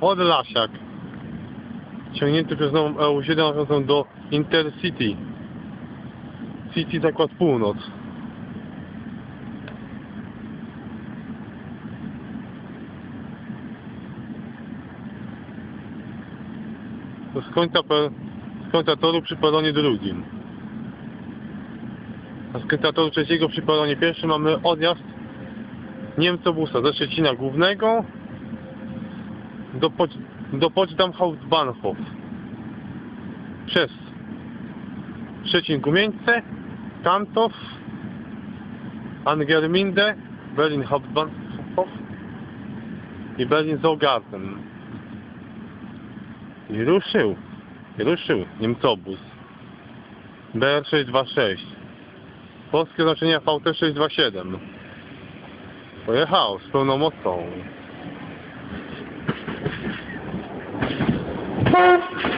Podlasiak. Ciągnięty przez nową EU7 należącą do Intercity. City Zakład Północ. Z końca, z końca toru przy peronie drugim. A z końca toru trzeciego przy peronie pierwszym mamy odjazd Niemcobusa ze Szczecina Głównego do, Poc- do Potsdam Hauptbahnhof przez Szczecin Gumieńce, Kantow, Angerminde, Berlin Hauptbahnhof i Berlin Zoogarten. I ruszył, i ruszył Niemcobus BR626. Polskie znaczenia VT627. Pojechał z pełną mocą. Thank you.